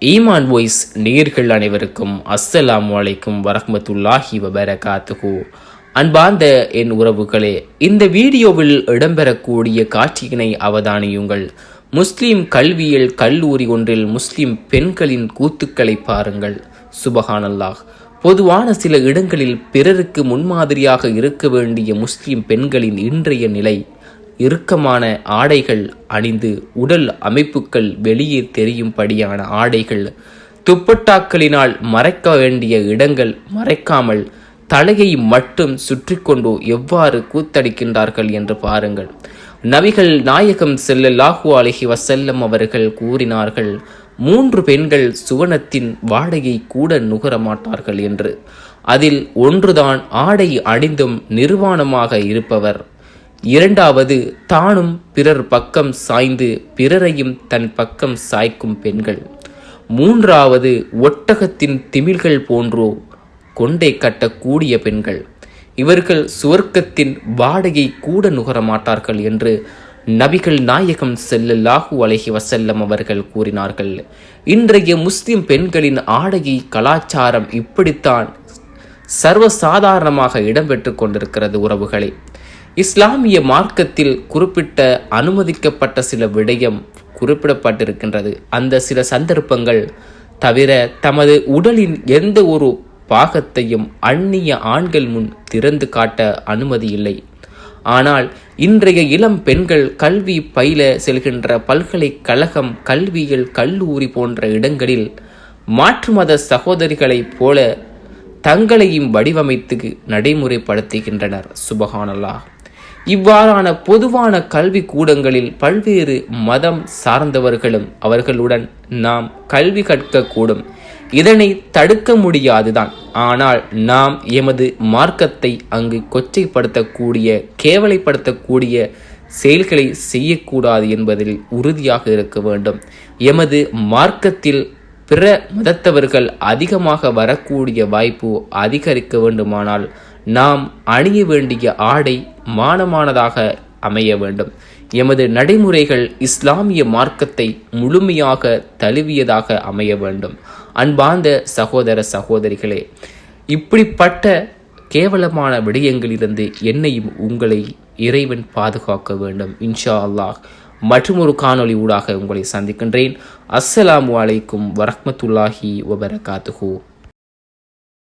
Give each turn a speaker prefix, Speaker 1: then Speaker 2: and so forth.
Speaker 1: ஈமான் வாய்ஸ் நேர்கள் அனைவருக்கும் அஸ்ஸலாம் வலைக்கும் வரஹமத்துல்லாஹி வபரகாத்துகு அன்பார்ந்த என் உறவுகளே இந்த வீடியோவில் இடம்பெறக்கூடிய காட்சியினை அவதானியுங்கள். முஸ்லிம் கல்வியியல் கல்லூரி ஒன்றில் முஸ்லிம் பெண்களின் கூத்துக்களை பாருங்கள். சுபஹானல்லாஹ். பொதுவான சில இடங்களில் பிறருக்கு முன்மாதிரியாக இருக்க வேண்டிய முஸ்லிம் பெண்களின் இன்றைய நிலை இறுக்கமான ஆடைகள் அணிந்து உடல் அமைப்புகள் வெளியே தெரியும்படியான ஆடைகள். துப்பட்டாக்களினால் மறைக்க வேண்டிய இடங்கள் மறைக்காமல் தலையை மட்டும் சுற்றி கொண்டு எவ்வாறு கூத்தடிக்கின்றார்கள் என்று பாருங்கள். நபிகள் நாயகம் செல்லல்லாஹு அலைஹி வசல்லம் அவர்கள் கூறினார்கள் மூன்று பெண்கள் சுவனத்தின் வாடகை கூட நுகர மாட்டார்கள் என்று. அதில் ஒன்றுதான் ஆடை அணிந்தும் நிர்வாணமாக இருப்பவர். இரண்டாவது தானும் பிறர் பக்கம் சாய்ந்து பிறரையும் தன் பக்கம் சாய்க்கும் பெண்கள். மூன்றாவது ஒட்டகத்தின் திமில்கள் போன்றோ கொண்டை கட்டக்கூடிய பெண்கள். இவர்கள் சுவர்க்கத்தின் வாடகை கூட நுகர மாட்டார்கள் என்று நபிகள் நாயகம் செல்லல்லாஹு அலஹி வசல்லம் அவர்கள் கூறினார்கள். இன்றைய முஸ்லிம் பெண்களின் ஆடையை கலாச்சாரம் இப்படித்தான் சர்வசாதாரணமாக இடம்பெற்று கொண்டிருக்கிறது உறவுகளை. இஸ்லாமிய மார்க்கத்தில் குறிப்பிட்ட அனுமதிக்கப்பட்ட சில விடயம் குறிப்பிடப்பட்டிருக்கின்றது. அந்த சில சந்தர்ப்பங்கள் தவிர தமது உடலின் எந்த ஒரு பாகத்தையும் அந்நிய ஆண்கள் முன் திறந்து காட்ட அனுமதி இல்லை. ஆனால் இன்றைய இளம் பெண்கள் கல்வி பயில செல்கின்ற பல்கலைக்கழகம் கல்வியியல் கல்லூரி போன்ற இடங்களில் மாற்று மத சகோதரிகளைப் போல தங்களையும் வடிவமைத்து நடைமுறைப்படுத்துகின்றனர். சுபஹானல்லாஹ் இவ்வாறான பொதுவான கல்வி கூடங்களில் பல்வேறு மதம் சார்ந்தவர்களும் அவர்களுடன் நாம் கல்வி கற்கக்கூடும். இதனை தடுக்க முடியாதுதான். ஆனால் நாம் எமது மார்க்கத்தை அங்கு கொச்சைப்படுத்தக்கூடிய கேவலைப்படுத்தக்கூடிய செயல்களை செய்யக்கூடாது என்பதில் உறுதியாக இருக்க வேண்டும். எமது மார்க்கத்தில் பிற மதத்தவர்கள் அதிகமாக வரக்கூடிய வாய்ப்பு அதிகரிக்க வேண்டுமானால் நாம் அணிய வேண்டிய ஆடை மானமானதாக அமைய வேண்டும். எமது நடைமுறைகள் இஸ்லாமிய மார்க்கத்தை முழுமையாக தழுவியதாக அமைய வேண்டும். அன்பார்ந்த சகோதர சகோதரிகளே இப்படிப்பட்ட கேவலமான விடயங்களிலிருந்து என்னையும் உங்களை இறைவன் பாதுகாக்க வேண்டும். இன்ஷா அல்லாஹ். மற்றொரு காணொளி ஊடாக உங்களை சந்திக்கின்றேன். அஸ்ஸலாமு அலைக்கும் வரஹ்மத்துல்லாஹி வபரகாத்துஹூ.